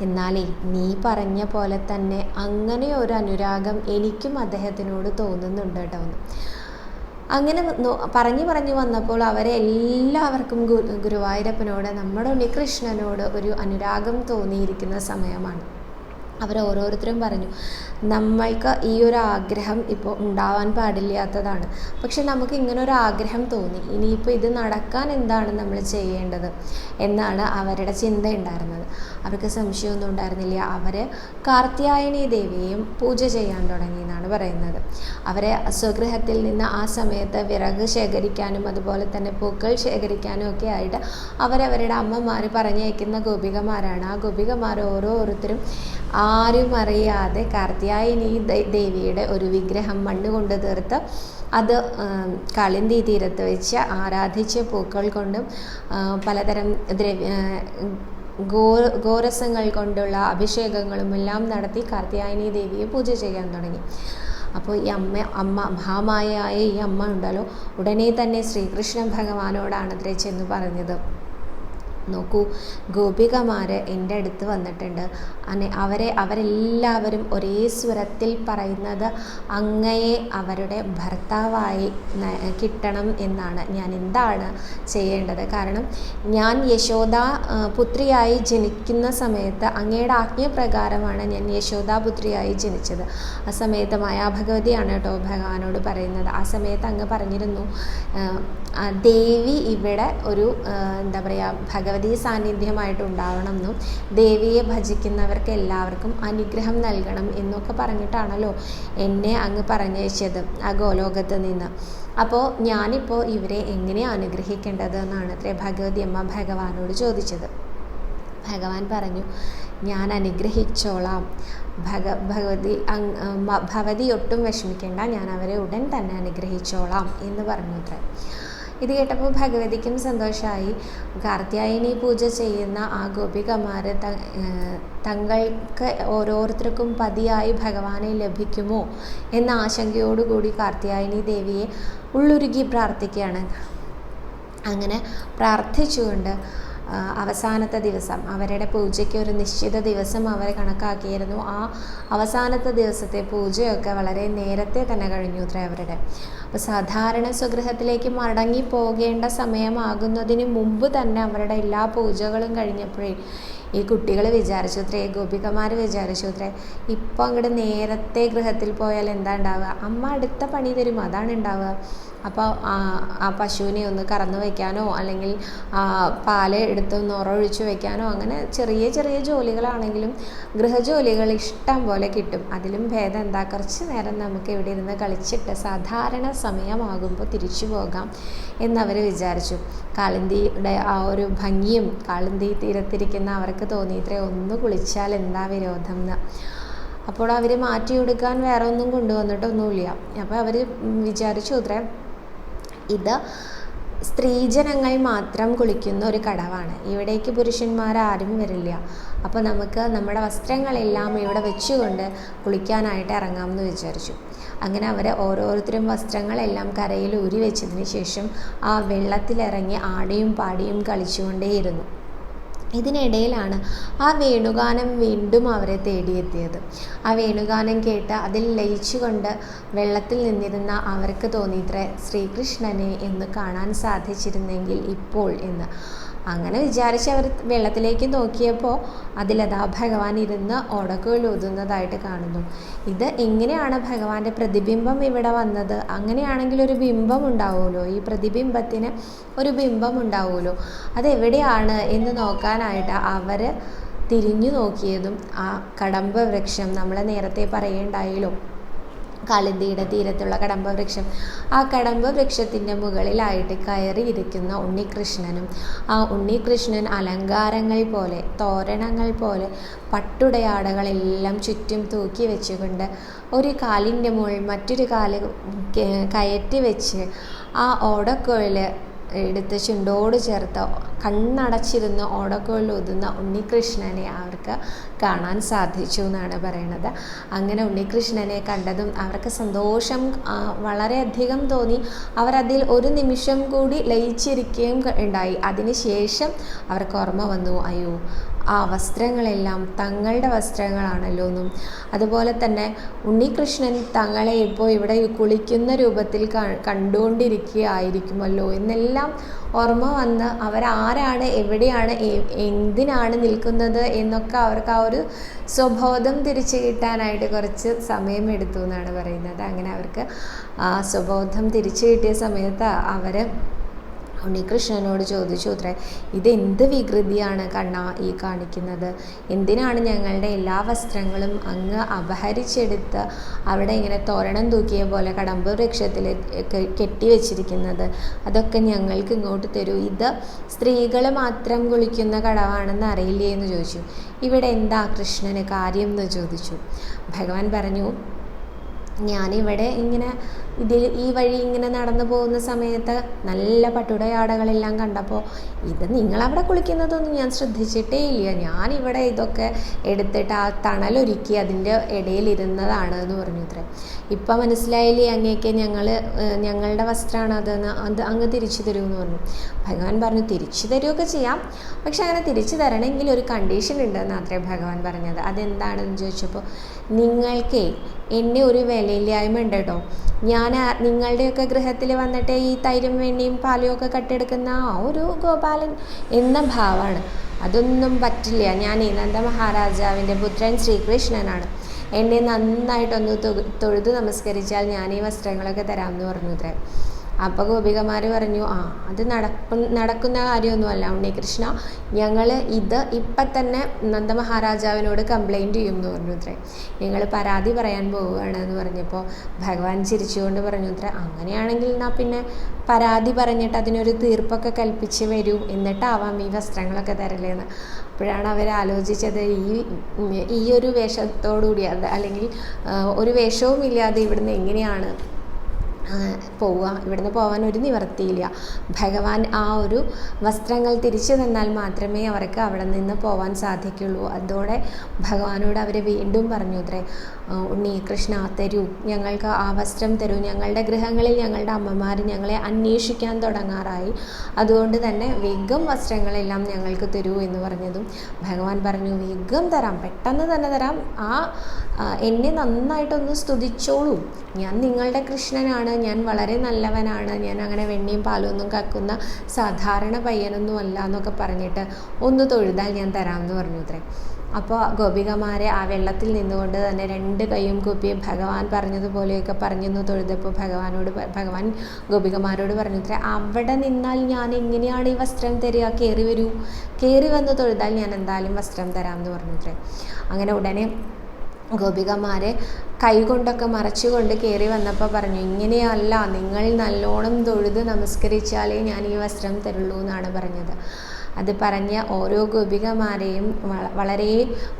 A: എന്നാലേ നീ പറഞ്ഞ പോലെ തന്നെ അങ്ങനെ ഒരു അനുരാഗം എനിക്കും അദ്ദേഹത്തിനോട് തോന്നുന്നുണ്ട് കേട്ടോ. അങ്ങനെ പറഞ്ഞു പറഞ്ഞു വന്നപ്പോൾ അവരെ എല്ലാവർക്കും ഗുരു ഗുരുവായൂരപ്പനോട് നമ്മുടെ ഉണ്ണികൃഷ്ണനോട് ഒരു അനുരാഗം തോന്നിയിരിക്കുന്ന സമയമാണ് അവർ ഓരോരുത്തരും പറഞ്ഞു നമ്മൾക്ക് ഈ ഒരു ആഗ്രഹം ഇപ്പോൾ ഉണ്ടാവാൻ പാടില്ലാത്തതാണ്. പക്ഷെ നമുക്ക് ഇങ്ങനെ ഒരു ആഗ്രഹം തോന്നി. ഇനിയിപ്പോൾ ഇത് നടക്കാൻ എന്താണ് നമ്മൾ ചെയ്യേണ്ടത്? എന്നാണ് അവരുടെ ചിന്ത ഉണ്ടായിരുന്നത്. അവർക്ക് സംശയമൊന്നും ഉണ്ടായിരുന്നില്ല. അവർ കാർത്തിയായനി ദേവിയെയും പൂജ ചെയ്യാൻ തുടങ്ങി എന്നാണ് പറയുന്നത്. അവരെ സ്വഗൃഹത്തിൽ നിന്ന് ആ സമയത്ത് വിറക് ശേഖരിക്കാനും അതുപോലെ തന്നെ പൂക്കൾ ശേഖരിക്കാനും ഒക്കെ ആയിട്ട് അവരവരുടെ അമ്മമാർ പറഞ്ഞയക്കുന്ന ഗോപികമാരാണ്. ആ ഗോപികമാർ ഓരോരുത്തരും ആരും അറിയാതെ കാർത്യായനി ദേവിയുടെ ഒരു വിഗ്രഹം മണ്ണ് കൊണ്ട് തീർത്ത് അത് കളിന്തി തീരത്ത് വെച്ച് ആരാധിച്ച് പൂക്കൾ കൊണ്ടും പലതരം ദ്രവ്യ ഗോ ഗോരസങ്ങൾ കൊണ്ടുള്ള അഭിഷേകങ്ങളും എല്ലാം നടത്തി കാർത്യായനി ദേവിയെ പൂജ ചെയ്യാൻ തുടങ്ങി. അപ്പോൾ ഈ അമ്മ അമ്മ മഹാമായയായ ഈ അമ്മ ഉണ്ടല്ലോ ഉടനെ തന്നെ ശ്രീകൃഷ്ണ ഭഗവാനോടാണ് അത്രേ ചെന്ന് പറഞ്ഞത്. നോക്കൂ. ഗോപികമാർ എന്റെ അടുത്ത് വന്നിട്ടുണ്ട്. അനെ അവരെ അവരെല്ലാവരും ഒരേ സ്വരത്തിൽ പറയുന്നത് അങ്ങയെ അവരുടെ ഭർത്താവായി കിട്ടണം എന്നാണ്. ഞാൻ എന്താണ് ചെയ്യേണ്ടത്? കാരണം ഞാൻ യശോദ പുത്രിയായി ജനിക്കുന്ന സമയത്ത് അങ്ങയുടെ ആജ്ഞപ്രകാരമാണ് ഞാൻ യശോദാ പുത്രിയായി ജനിച്ചത്. ആ സമയത്ത് മായാഭഗവതിയാണ് കേട്ടോ ഭഗവാനോട് പറയുന്നത്. ആ സമയത്ത് അങ്ങ് പറഞ്ഞിരുന്നു ദേവി ഇവിടെ ഒരു എന്താ പറയുക ഭഗവതി സാന്നിധ്യമായിട്ട് ഉണ്ടാവണം എന്നും ദേവിയെ ഭജിക്കുന്നവർക്ക് എല്ലാവർക്കും അനുഗ്രഹം നൽകണം എന്നൊക്കെ പറഞ്ഞിട്ടാണല്ലോ എന്നെ അങ്ങ് പറഞ്ഞയച്ചത് ആ ഗോലോകത്ത് നിന്ന്. അപ്പോൾ ഞാനിപ്പോൾ ഇവരെ എങ്ങനെയാണ് അനുഗ്രഹിക്കേണ്ടത് എന്നാണ് അത്രേ ഭഗവതി അമ്മ ഭഗവാനോട് ചോദിച്ചത്. ഭഗവാൻ പറഞ്ഞു ഞാൻ അനുഗ്രഹിച്ചോളാം. ഭഗ ഭഗവതി ഭവതി ഒട്ടും വിഷമിക്കേണ്ട. ഞാൻ അവരെ ഉടൻ തന്നെ അനുഗ്രഹിച്ചോളാം എന്ന് പറഞ്ഞു അത്രേ ഇത് കേട്ടപ്പോൾ ഭഗവതിക്കും സന്തോഷമായി കാർത്യായനി പൂജ ചെയ്യുന്ന ആ ഗോപികമാർ തങ്ങൾക്ക് ഓരോരുത്തർക്കും പതിയായി ഭഗവാനെ ലഭിക്കുമോ എന്ന ആശങ്കയോടുകൂടി കാർത്യായനി ദേവിയെ ഉള്ളുരുകി പ്രാർത്ഥിക്കുകയാണ്. അങ്ങനെ പ്രാർത്ഥിച്ചുകൊണ്ട് അവസാനത്തെ ദിവസം അവരുടെ പൂജയ്ക്ക് ഒരു നിശ്ചിത ദിവസം അവർ കണക്കാക്കിയിരുന്നു. ആ അവസാനത്തെ ദിവസത്തെ പൂജയൊക്കെ വളരെ നേരത്തെ തന്നെ കഴിഞ്ഞു അത്രേ അവരുടെ. അപ്പോൾ സാധാരണ സ്വഗൃഹത്തിലേക്ക് മടങ്ങി പോകേണ്ട സമയമാകുന്നതിന് മുമ്പ് തന്നെ അവരുടെ എല്ലാ പൂജകളും കഴിഞ്ഞപ്പോഴേ ഈ കുട്ടികൾ വിചാരിച്ചു അത്രേ ഗോപികമാർ വിചാരിച്ചു അത്രേ ഇപ്പം അങ്ങോട്ട് നേരത്തെ ഗൃഹത്തിൽ പോയാൽ എന്താ ഉണ്ടാവുക? അമ്മ അടുത്ത പണി തരും അതാണ് ഉണ്ടാവുക. അപ്പോൾ ആ പശുവിനെ ഒന്ന് കറന്നു വയ്ക്കാനോ അല്ലെങ്കിൽ പാൽ എടുത്ത് നൊറൊഴിച്ച് വയ്ക്കാനോ അങ്ങനെ ചെറിയ ചെറിയ ജോലികളാണെങ്കിലും ഗൃഹജോലികൾ ഇഷ്ടം പോലെ കിട്ടും. അതിലും ഭേദം എന്താ? കുറച്ച് നേരം നമുക്ക് ഇവിടെ ഇരുന്ന് കളിച്ചിട്ട് സാധാരണ സമയമാകുമ്പോൾ തിരിച്ചു പോകാം എന്നവർ വിചാരിച്ചു. കാളിന്തിയുടെ ആ ഒരു ഭംഗിയും കാളിന്തി തീരത്തിരിക്കുന്ന അവർക്ക് തോന്നി ഇത്രേ ഒന്ന് കുളിച്ചാൽ എന്താ വിരോധം എന്ന് അപ്പോൾ അവർ മാറ്റി കൊടുക്കാൻ വേറെ ഒന്നും കൊണ്ടുവന്നിട്ടൊന്നുമില്ല. അപ്പോൾ അവർ വിചാരിച്ചു അത്രേ ഇത് സ്ത്രീജനങ്ങൾ മാത്രം കുളിക്കുന്ന ഒരു കടവാണ്. ഇവിടേക്ക് പുരുഷന്മാർ ആരും വരില്ല. അപ്പോൾ നമുക്ക് നമ്മുടെ വസ്ത്രങ്ങളെല്ലാം ഇവിടെ വെച്ചുകൊണ്ട് കുളിക്കാനായിട്ട് ഇറങ്ങാമെന്ന് വിചാരിച്ചു. അങ്ങനെ അവർ ഓരോരുത്തരും വസ്ത്രങ്ങളെല്ലാം കരയിൽ ഊരി വെച്ചതിന് ശേഷം ആ വെള്ളത്തിലിറങ്ങി ആടിയും പാടിയും കളിച്ചുകൊണ്ടേയിരുന്നു. ഇതിനിടയിലാണ് ആ വേണുഗാനം വീണ്ടും അവരെ തേടിയെത്തിയത്. ആ വേണുഗാനം കേട്ട് അതിൽ ലയിച്ചുകൊണ്ട് വെള്ളത്തിൽ നിന്നിരുന്ന അവർക്ക് തോന്നിയത്ര ശ്രീകൃഷ്ണനെ എന്ന് കാണാൻ സാധിച്ചിരുന്നെങ്കിൽ ഇപ്പോൾ എന്ന്. അങ്ങനെ വിചാരിച്ച് അവർ വെള്ളത്തിലേക്ക് നോക്കിയപ്പോൾ അതിലതാ ഭഗവാൻ ഇരുന്ന് ഓടക്കുഴൽ ഊതുന്നതായിട്ട് കാണുന്നു. ഇത് എങ്ങനെയാണ് ഭഗവാന്റെ പ്രതിബിംബം ഇവിടെ വന്നത്? അങ്ങനെയാണെങ്കിൽ ഒരു ബിംബം ഉണ്ടാവുമല്ലോ. ഈ പ്രതിബിംബത്തിന് ഒരു ബിംബം ഉണ്ടാവുമല്ലോ. അതെവിടെയാണ് എന്ന് നോക്കാനായിട്ട് അവർ തിരിഞ്ഞു നോക്കിയതും ആ കടമ്പ വൃക്ഷം നമ്മൾ നേരത്തെ പറയേണ്ടായല്ലോ. കാളിന്തിയുടെ തീരത്തുള്ള കടമ്പ വൃക്ഷം. ആ കടമ്പ വൃക്ഷത്തിന്റെ മുകളിലായിട്ട് കയറി ഇരിക്കുന്ന ഉണ്ണികൃഷ്ണനും ആ ഉണ്ണികൃഷ്ണൻ അലങ്കാരങ്ങൾ പോലെ തോരണങ്ങൾ പോലെ പട്ടുടയാടകളെല്ലാം ചുറ്റും തൂക്കി വെച്ചുകൊണ്ട് ഒരു കാലിന്റെ മുകളിൽ മറ്റൊരു കാൽ കയറ്റി വെച്ച് ആ ഓടക്കുഴൽ എടുത്ത് ചുണ്ടോട് ചേർത്ത് കണ്ണടച്ചിരുന്ന് ഓടക്കുഴൽ ഊതുന്ന ഉണ്ണികൃഷ്ണനെ അവർക്ക് കാണാൻ സാധിച്ചു എന്നാണ് പറയുന്നത്. അങ്ങനെ ഉണ്ണികൃഷ്ണനെ കണ്ടതും അവർക്ക് സന്തോഷം വളരെയധികം തോന്നി. അവരതിൽ ഒരു നിമിഷം കൂടി ലയിച്ചിരിക്കുകയും ഉണ്ടായി. അതിനുശേഷം അവർക്ക് ഓർമ്മ വന്നു അയ്യോ ആ വസ്ത്രങ്ങളെല്ലാം തങ്ങളുടെ വസ്ത്രങ്ങളാണല്ലോ എന്നും അതുപോലെ തന്നെ ഉണ്ണികൃഷ്ണൻ തങ്ങളെ ഇപ്പോൾ ഇവിടെ കുളിക്കുന്ന രൂപത്തിൽ കണ്ടുകൊണ്ടിരിക്കുകയായിരിക്കുമല്ലോ എന്നെല്ലാം ഓർമ്മ വന്ന് അവരാരാണ് എവിടെയാണ് എന്തിനാണ് നിൽക്കുന്നത് എന്നൊക്കെ അവർക്ക് ആ ഒരു സ്വബോധം തിരിച്ചു കിട്ടാനായിട്ട് കുറച്ച് സമയമെടുത്തു എന്നാണ് പറയുന്നത്. അങ്ങനെ അവർക്ക് ആ സ്വബോധം തിരിച്ചു കിട്ടിയ സമയത്ത് അവർ ഉണ്ണികൃഷ്ണനോട് ചോദിച്ചു ഇത് ഇതെന്ത് വികൃതിയാണ് കണ്ണ ഈ കാണിക്കുന്നത്? എന്തിനാണ് ഞങ്ങളുടെ എല്ലാ വസ്ത്രങ്ങളും അങ്ങ് അപഹരിച്ചെടുത്ത് അവിടെ ഇങ്ങനെ തോരണം തൂക്കിയ പോലെ കടമ്പ് വൃക്ഷത്തിൽ കെട്ടി വെച്ചിരിക്കുന്നത്? അതൊക്കെ ഞങ്ങൾക്ക് ഇങ്ങോട്ട് തരൂ. ഇത് സ്ത്രീകൾ മാത്രം കുളിക്കുന്ന കടവാണെന്ന് അറിയില്ലേ? എന്ന് ചോദിച്ചു. ഇവിടെ എന്താ കൃഷ്ണന് കാര്യം? എന്ന് ചോദിച്ചു. ഭഗവാൻ പറഞ്ഞു ഞാനിവിടെ ഇങ്ങനെ ഇതിൽ ഈ വഴി ഇങ്ങനെ നടന്നു പോകുന്ന സമയത്ത് നല്ല പട്ടുടയാടകളെല്ലാം കണ്ടപ്പോൾ ഇത് നിങ്ങളവിടെ കുളിക്കുന്നതൊന്നും ഞാൻ ശ്രദ്ധിച്ചിട്ടേ ഇല്ല. ഞാനിവിടെ ഇതൊക്കെ എടുത്തിട്ട് ആ തണലൊരുക്കി അതിന്റെ ഇടയിലിരുന്നതാണ് എന്ന് പറഞ്ഞു ഇത്രേ. ഇപ്പം മനസ്സിലായില്ലേ അങ്ങേക്ക് ഞങ്ങൾ ഞങ്ങളുടെ വസ്ത്രമാണ് അതെന്ന്? അത് അങ്ങ് തിരിച്ചു തരുമെന്ന് പറഞ്ഞു. ഭഗവാൻ പറഞ്ഞു തിരിച്ചു തരുമൊക്കെ ചെയ്യാം. പക്ഷെ അങ്ങനെ തിരിച്ചു തരണമെങ്കിൽ ഒരു കണ്ടീഷൻ ഉണ്ടെന്ന് അത്രേ ഭഗവാൻ പറഞ്ഞത്. അതെന്താണെന്ന് ചോദിച്ചപ്പോൾ നിങ്ങൾക്കേ എന്നെ ഒരു വിലയില്ലായ്മ ഉണ്ട് കേട്ടോ. ഞാൻ നിങ്ങളുടെയൊക്കെ ഗൃഹത്തിൽ വന്നിട്ട് ഈ തൈരും വെണ്ണയും പാലും ഒക്കെ കട്ടെടുക്കുന്ന ആ ഒരു ഗോപാലൻ എന്ന ഭാവമാണ് അതൊന്നും പറ്റില്ല. ഞാൻ നന്ദ മഹാരാജാവിന്റെ പുത്രൻ ശ്രീകൃഷ്ണനാണ്. എന്നെ നന്നായിട്ടൊന്ന് തൊഴുത് നമസ്കരിച്ചാൽ ഞാൻ ഈ വസ്ത്രങ്ങളൊക്കെ തരാമെന്ന് പറഞ്ഞു അപ്പോൾ ഗോപികമാർ പറഞ്ഞു ആ അത് നടക്കും നടക്കുന്ന കാര്യമൊന്നുമല്ല ഉണ്ണികൃഷ്ണ. ഞങ്ങൾ ഇത് ഇപ്പം തന്നെ നന്ദമഹാരാജാവിനോട് കംപ്ലൈന്റ് ചെയ്യും എന്ന് പറഞ്ഞു അത്രേ ഞങ്ങൾ പരാതി പറയാൻ പോവുകയാണ് എന്ന് പറഞ്ഞപ്പോൾ ഭഗവാൻ ചിരിച്ചുകൊണ്ട് പറഞ്ഞു അത്ര അങ്ങനെയാണെങ്കിൽ എന്നാൽ പിന്നെ പരാതി പറഞ്ഞിട്ട് അതിനൊരു തീർപ്പൊക്കെ കൽപ്പിച്ച് വരൂ. എന്നിട്ടാവാം ഈ വസ്ത്രങ്ങളൊക്കെ തരലേന്ന്. അപ്പോഴാണ് അവർ ആലോചിച്ചത് ഈ ഈ ഒരു വേഷത്തോടുകൂടി അല്ലെങ്കിൽ ഒരു വേഷവും ഇല്ലാതെ ഇവിടുന്ന് എങ്ങനെയാണ് പോവുക. ഇവിടുന്ന് പോകാൻ ഒരു നിവർത്തിയില്ല ഭഗവാൻ ആ ഒരു വസ്ത്രങ്ങൾ തിരിച്ചു തന്നാൽ മാത്രമേ അവർക്ക് അവിടെ നിന്ന് പോകാൻ സാധിക്കുള്ളൂ. അതോടെ ഭഗവാനോട് അവർ വീണ്ടും പറഞ്ഞു അത്രേ ഉണ്ണി കൃഷ്ണ തരൂ ഞങ്ങൾക്ക് ആ വസ്ത്രം തരൂ. ഞങ്ങളുടെ ഗൃഹങ്ങളിൽ ഞങ്ങളുടെ അമ്മമാർ ഞങ്ങളെ അന്വേഷിക്കാൻ തുടങ്ങാറായി. അതുകൊണ്ട് തന്നെ വേഗം വസ്ത്രങ്ങളെല്ലാം ഞങ്ങൾക്ക് തരൂ എന്ന് പറഞ്ഞതും ഭഗവാൻ പറഞ്ഞു വേഗം തരാം പെട്ടെന്ന് തന്നെ തരാം. ആ എന്നെ നന്നായിട്ടൊന്ന് സ്തുതിച്ചോളൂ. ഞാൻ നിങ്ങളുടെ കൃഷ്ണനാണ് ഞാൻ വളരെ നല്ലവനാണ്. ഞാൻ അങ്ങനെ വെണ്ണയും പാലും ഒന്നും കക്കുന്ന സാധാരണ പയ്യനൊന്നും അല്ല എന്നൊക്കെ പറഞ്ഞിട്ട് ഒന്ന് തൊഴുതാൽ ഞാൻ തരാമെന്ന് പറഞ്ഞു അത്രേ. അപ്പോൾ ഗോപികമാരെ ആ വെള്ളത്തിൽ നിന്നുകൊണ്ട് തന്നെ രണ്ട് കൈയും കൂപ്പി ഭഗവാൻ പറഞ്ഞതുപോലെയൊക്കെ പറഞ്ഞെന്ന് തൊഴുതപ്പോൾ ഭഗവാനോട് ഭഗവാൻ ഗോപികമാരോട് പറഞ്ഞു അവിടെ നിന്നാൽ ഞാൻ എങ്ങനെയാണ് ഈ വസ്ത്രം തരിക? കയറി വരൂ. കയറി വന്ന് തൊഴുതാൽ ഞാൻ എന്തായാലും വസ്ത്രം തരാമെന്ന് പറഞ്ഞു അത്രേ അങ്ങനെ ഉടനെ ഗോപികമാരെ കൈകൊണ്ടൊക്കെ മറച്ചുകൊണ്ട് കയറി വന്നപ്പോൾ പറഞ്ഞു ഇങ്ങനെയല്ല നിങ്ങൾ നല്ലോണം തൊഴുത് നമസ്കരിച്ചാലേ ഞാൻ ഈ വസ്ത്രം തരുള്ളൂ എന്നാണ് പറഞ്ഞത്. അത് പറഞ്ഞ ഓരോ ഗോപികമാരെയും വളരെ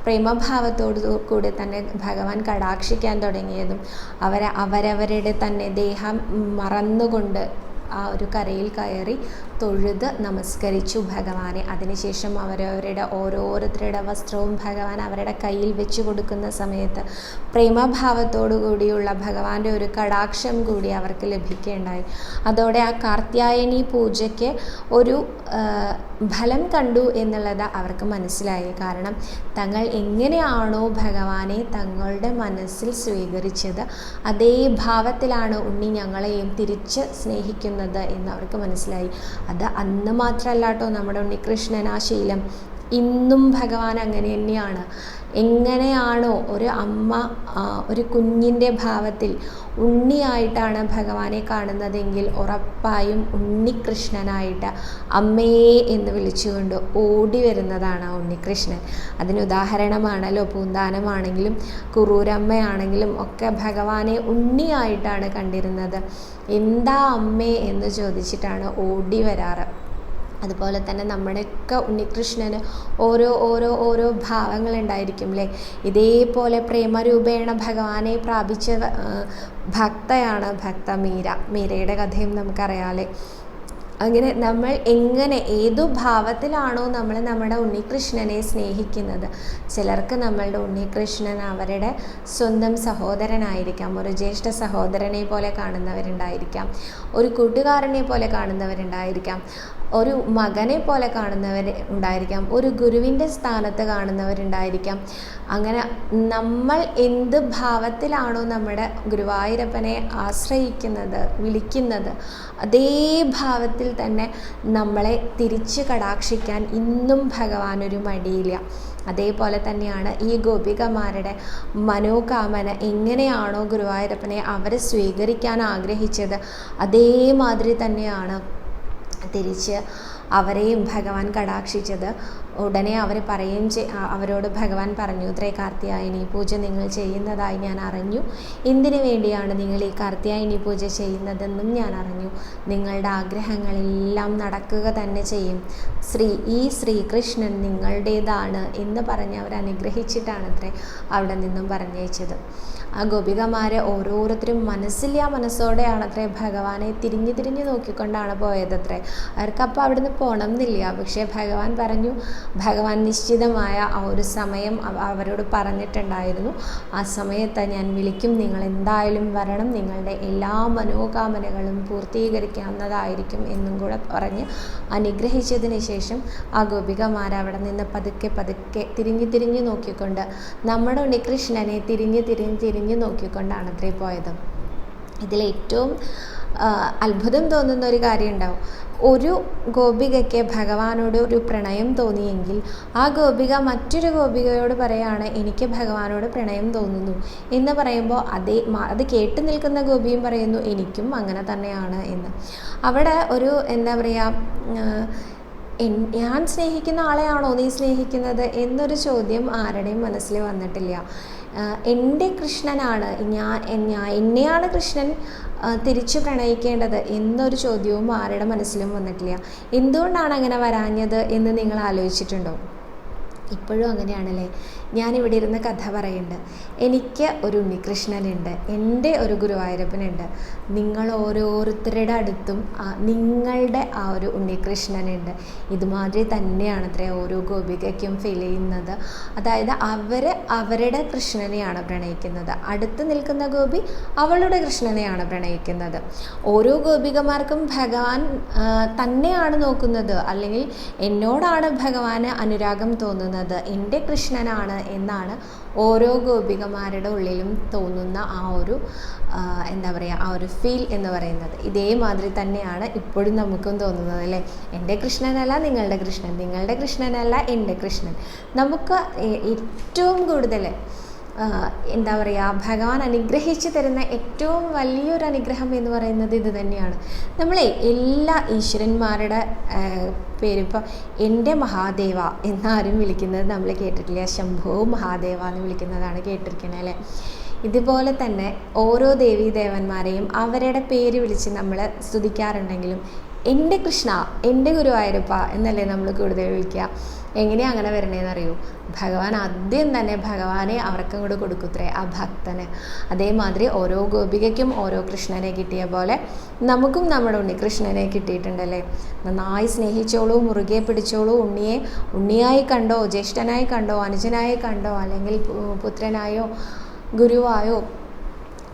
A: പ്രേമഭാവത്തോടു കൂടി തന്നെ ഭഗവാൻ കടാക്ഷിക്കാൻ തുടങ്ങിയതും അവരെ അവരവരുടെ തന്നെ ദേഹം മറന്നുകൊണ്ട് ആ ഒരു കരയിൽ കയറി തൊഴുത് നമസ്കരിച്ചു ഭഗവാനെ. അതിനുശേഷം അവരവരുടെ ഓരോരുത്തരുടെ വസ്ത്രവും ഭഗവാൻ അവരുടെ കയ്യിൽ വെച്ച് കൊടുക്കുന്ന സമയത്ത് പ്രേമഭാവത്തോടു കൂടിയുള്ള ഭഗവാന്റെ ഒരു കടാക്ഷം കൂടി അവർക്ക് ലഭിക്കുകയുണ്ടായി അതോടെ ആ കാർത്യായനി പൂജയ്ക്ക് ഒരു ഫലം കണ്ടു എന്നുള്ളത് അവർക്ക് മനസ്സിലായി. കാരണം തങ്ങൾ എങ്ങനെയാണോ ഭഗവാനെ തങ്ങളുടെ മനസ്സിൽ സ്വീകരിച്ചത് അതേ ഭാവത്തിലാണ് ഉണ്ണി ഞങ്ങളെയും തിരിച്ച് സ്നേഹിക്കുന്നത് എന്ന് അവർക്ക് മനസ്സിലായി. അത് അന്ന് മാത്രമല്ല കേട്ടോ നമ്മുടെ ഉണ്ണികൃഷ്ണൻ ആ ശീലം. ഇന്നും ഭഗവാൻ അങ്ങനെ തന്നെയാണ്. എങ്ങനെയാണോ ഒരു അമ്മ ഒരു കുഞ്ഞിന്റെ ഭാവത്തിൽ ഉണ്ണിയായിട്ടാണ് ഭഗവാനെ കാണുന്നതെങ്കിൽ ഉറപ്പായും ഉണ്ണികൃഷ്ണനായിട്ട് അമ്മയെ എന്ന് വിളിച്ചുകൊണ്ട് ഓടി വരുന്നതാണ് ഉണ്ണികൃഷ്ണൻ. അതിന് ഉദാഹരണമാണല്ലോ പൂന്താനമാണെങ്കിലും കുറൂരമ്മയാണെങ്കിലും ഒക്കെ ഭഗവാനെ ഉണ്ണിയായിട്ടാണ് കണ്ടിരുന്നത്. എന്താ അമ്മേ എന്ന് ചോദിച്ചിട്ടാണ് ഓടി വരാറ്. അതുപോലെ തന്നെ നമ്മുടെയൊക്കെ ഉണ്ണികൃഷ്ണന് ഓരോ ഓരോ ഓരോ ഭാവങ്ങളുണ്ടായിരിക്കും അല്ലേ ഇതേപോലെ പ്രേമരൂപേണ ഭഗവാനെ പ്രാപിച്ച ഭക്തയാണ് ഭക്ത മീര. മീരയുടെ കഥയും നമുക്കറിയാമല്ലേ അങ്ങനെ നമ്മൾ എങ്ങനെ ഏതു ഭാവത്തിലാണോ നമ്മൾ നമ്മുടെ ഉണ്ണികൃഷ്ണനെ സ്നേഹിക്കുന്നത്. ചിലർക്ക് നമ്മളുടെ ഉണ്ണികൃഷ്ണൻ അവരുടെ സ്വന്തം സഹോദരനായിരിക്കാം. ഒരു ജ്യേഷ്ഠ സഹോദരനെ പോലെ കാണുന്നവരുണ്ടായിരിക്കാം. ഒരു കൂട്ടുകാരനെ പോലെ കാണുന്നവരുണ്ടായിരിക്കാം. ഒരു മകനെ പോലെ കാണുന്നവർ ഉണ്ടായിരിക്കാം. ഒരു ഗുരുവിന്റെ സ്ഥാനത്ത് കാണുന്നവരുണ്ടായിരിക്കാം. അങ്ങനെ നമ്മൾ എന്ത് ഭാവത്തിലാണോ നമ്മുടെ ഗുരുവായൂരപ്പനെ ആശ്രയിക്കുന്നത് വിളിക്കുന്നത് അതേ ഭാവത്തിൽ തന്നെ നമ്മളെ തിരിച്ച് കടാക്ഷിക്കാൻ ഇന്നും ഭഗവാനൊരു മടിയില്ല. അതേപോലെ തന്നെയാണ് ഈ ഗോപികമാരുടെ മനോകാമന. എങ്ങനെയാണോ ഗുരുവായൂരപ്പനെ അവരെ സ്വീകരിക്കാൻ ആഗ്രഹിച്ചത് അതേമാതിരി തന്നെയാണ് തിരിച്ച് അവരെയും ഭഗവാൻ കടാക്ഷിച്ചത്. ഉടനെ അവർ പറയുകയും അവരോട് ഭഗവാൻ പറഞ്ഞു ഇത്രേ കാർത്തിയായനി പൂജ നിങ്ങൾ ചെയ്യുന്നതായി ഞാൻ അറിഞ്ഞു. എന്തിനു വേണ്ടിയാണ് നിങ്ങൾ ഈ കാർത്തിയായനി പൂജ ചെയ്യുന്നതെന്നും ഞാൻ അറിഞ്ഞു. നിങ്ങളുടെ ആഗ്രഹങ്ങളെല്ലാം നടക്കുക തന്നെ ചെയ്യും. ശ്രീ ഈ ശ്രീകൃഷ്ണൻ നിങ്ങളുടേതാണ് എന്ന് പറഞ്ഞ് അവർ അനുഗ്രഹിച്ചിട്ടാണ് അത്രേ അവിടെ നിന്നും പറഞ്ഞയച്ചത്. ആ ഗോപികമാരെ ഓരോരുത്തരും മനസ്സില്ലാ മനസ്സോടെയാണ് അത്രേ ഭഗവാനെ തിരിഞ്ഞു തിരിഞ്ഞു നോക്കിക്കൊണ്ടാണ് പോയതത്രേ. അവർക്കപ്പോൾ അവിടുന്ന് പോകണം എന്നില്ല പക്ഷേ ഭഗവാൻ പറഞ്ഞു ഭഗവാൻ നിശ്ചിതമായ ആ ഒരു സമയം അവരോട് പറഞ്ഞിട്ടുണ്ടായിരുന്നു. ആ സമയത്ത് ഞാൻ വിളിക്കും നിങ്ങൾ എന്തായാലും വരണം നിങ്ങളുടെ എല്ലാ മനോകാമനകളും പൂർത്തീകരിക്കാവുന്നതായിരിക്കും എന്നും കൂടെ പറഞ്ഞ് അനുഗ്രഹിച്ചതിന് ശേഷം ആ ഗോപികമാർ അവിടെ നിന്ന് പതുക്കെ പതുക്കെ തിരിഞ്ഞു തിരിഞ്ഞു നോക്കിക്കൊണ്ട് നമ്മുടെ ഉണ്ണികൃഷ്ണനെ തിരിഞ്ഞ് തിരിഞ്ഞ് തിരിഞ്ഞു നോക്കിക്കൊണ്ടാണ് അത്രേ പോയത്. ഇതിലേറ്റവും അത്ഭുതം തോന്നുന്ന ഒരു കാര്യം ഉണ്ടാവും ഒരു ഗോപികയ്ക്ക് ഭഗവാനോട് ഒരു പ്രണയം തോന്നിയെങ്കിൽ ആ ഗോപിക മറ്റൊരു ഗോപികയോട് പറയാണ് എനിക്ക് ഭഗവാനോട് പ്രണയം തോന്നുന്നു എന്ന് പറയുമ്പോൾ അതേ അത് കേട്ട് നിൽക്കുന്ന ഗോപിയും പറയുന്നു എനിക്കും അങ്ങനെ തന്നെയാണ് എന്ന്. അവിടെ ഒരു എന്താ പറയുക ഞാൻ സ്നേഹിക്കുന്ന ആളെയാണോ നീ സ്നേഹിക്കുന്നത്? എന്നൊരു ചോദ്യം ആരുടെയും മനസ്സിൽ വന്നിട്ടില്ല. എന്റെ കൃഷ്ണനാണ് ഞാൻ എന്നെയാണ് കൃഷ്ണൻ തിരിച്ചു പ്രണയിക്കേണ്ടത് എന്നൊരു ചോദ്യവും ആരുടെ മനസ്സിലും വന്നിട്ടില്ല. എന്തുകൊണ്ടാണ് അങ്ങനെ വരാഞ്ഞത് എന്ന് നിങ്ങൾ ആലോചിച്ചിട്ടുണ്ടോ? ഇപ്പോഴും അങ്ങനെയാണല്ലേ? ഞാനിവിടെ ഇരുന്ന് കഥ പറയുന്നുണ്ട്. എനിക്ക് ഒരു ഉണ്ണികൃഷ്ണനുണ്ട്. എന്റെ ഒരു ഗുരുവായൂരപ്പനുണ്ട്. നിങ്ങൾ ഓരോരുത്തരുടെ അടുത്തും നിങ്ങളുടെ ആ ഒരു ഉണ്ണികൃഷ്ണനുണ്ട്. ഇതുമാതിരി തന്നെയാണ് അത്ര ഓരോ ഗോപികയ്ക്കും ഫീൽ ചെയ്യുന്നത്. അതായത് അവർ അവരുടെ കൃഷ്ണനെയാണ് പ്രണയിക്കുന്നത്. അടുത്ത് നിൽക്കുന്ന ഗോപി അവളുടെ കൃഷ്ണനെയാണ് പ്രണയിക്കുന്നത്. ഓരോ ഗോപികമാർക്കും ഭഗവാൻ തന്നെയാണ് നോക്കുന്നത്. അല്ലെങ്കിൽ എന്നോടാണ് ഭഗവാന് അനുരാഗം തോന്നുന്നത്. എന്റെ കൃഷ്ണനാണ് എന്നാണ് ഓരോ ഗോപികമാരുടെ ഉള്ളിലും തോന്നുന്ന ആ ഒരു എന്താ പറയുക ആ ഒരു ഫീൽ എന്ന് പറയുന്നത്. ഇതേമാതിരി തന്നെയാണ് ഇപ്പോഴും നമുക്കും തോന്നുന്നത് അല്ലേ? എന്റെ കൃഷ്ണനല്ല നിങ്ങളുടെ കൃഷ്ണൻ. നിങ്ങളുടെ കൃഷ്ണനല്ല എന്റെ കൃഷ്ണൻ. നമുക്ക് ഏറ്റവും കൂടുതൽ എന്താ പറയുക ഭഗവാൻ അനുഗ്രഹിച്ചു തരുന്ന ഏറ്റവും വലിയൊരു അനുഗ്രഹം എന്ന് പറയുന്നത് ഇത് തന്നെയാണ്. നമ്മളെ എല്ലാ ഈശ്വരന്മാരുടെ പേരിപ്പോൾ എന്റെ മഹാദേവ എന്നാരും വിളിക്കുന്നത് നമ്മൾ കേട്ടിട്ടില്ല? ശംഭോ മഹാദേവ എന്ന് വിളിക്കുന്നതാണ് കേട്ടിരിക്കുന്നത് അല്ലേ? ഇതുപോലെ തന്നെ ഓരോ ദേവീ ദേവന്മാരെയും അവരുടെ പേര് വിളിച്ച് നമ്മൾ സ്തുതിക്കാറുണ്ടെങ്കിലും എന്റെ കൃഷ്ണ എന്റെ ഗുരുവായൂരപ്പ എന്നല്ലേ നമ്മൾ കൂടുതൽ വിളിക്കുക. എങ്ങനെയാണ് അങ്ങനെ വരണേന്ന് അറിയൂ ഭഗവാൻ ആദ്യം തന്നെ ഭഗവാനെ അവർക്കും കൂടെ കൊടുക്കുത്രേ ആ ഭക്തന്. അതേമാതിരി ഓരോ ഗോപികയ്ക്കും ഓരോ കൃഷ്ണനെ കിട്ടിയ പോലെ നമുക്കും നമ്മുടെ ഉണ്ണി കൃഷ്ണനെ കിട്ടിയിട്ടുണ്ടല്ലേ? നന്നായി സ്നേഹിച്ചോളൂ മുറുകെ പിടിച്ചോളൂ ഉണ്ണിയെ ഉണ്ണിയായി കണ്ടോ ജ്യേഷ്ഠനായി കണ്ടോ അനുജനായി കണ്ടോ അല്ലെങ്കിൽ പുത്രനായോ ഗുരുവായോ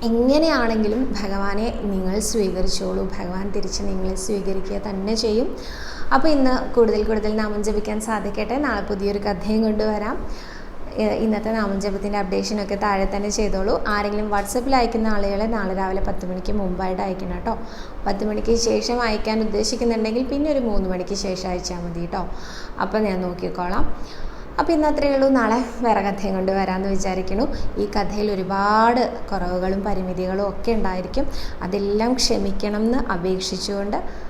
A: എങ്ങനെയാണെങ്കിലും ഭഗവാനെ നിങ്ങൾ സ്വീകരിച്ചോളൂ. ഭഗവാൻ തിരിച്ച് നിങ്ങളെ സ്വീകരിക്കുക തന്നെ ചെയ്യും. അപ്പോൾ ഇന്ന് കൂടുതൽ കൂടുതൽ നാമം ജപിക്കാൻ സാധിക്കട്ടെ. നാളെ പുതിയൊരു കഥയും കൊണ്ടുവരാം. ഇന്നത്തെ നാമജപത്തിന്റെ അപ്ഡേഷനൊക്കെ താഴെ തന്നെ ചെയ്തോളൂ. ആരെങ്കിലും വാട്സപ്പിൽ അയക്കുന്ന ആളുകളെ നാളെ രാവിലെ പത്ത് മണിക്ക് മുമ്പായിട്ട് അയക്കണം കേട്ടോ. പത്ത് മണിക്ക് ശേഷം അയക്കാൻ ഉദ്ദേശിക്കുന്നുണ്ടെങ്കിൽ പിന്നെ ഒരു മൂന്ന് മണിക്ക് ശേഷം അയച്ചാൽ മതി കേട്ടോ. അപ്പോൾ ഞാൻ നോക്കിക്കോളാം. അപ്പോൾ ഇന്ന് അത്രയേ ഉള്ളൂ. നാളെ വേറെ കഥയും കൊണ്ട് വരാമെന്ന് വിചാരിക്കുന്നു. ഈ കഥയിൽ ഒരുപാട് കുറവുകളും പരിമിതികളും ഒക്കെ ഉണ്ടായിരിക്കും. അതെല്ലാം ക്ഷമിക്കണം എന്ന് അപേക്ഷിച്ചുകൊണ്ട്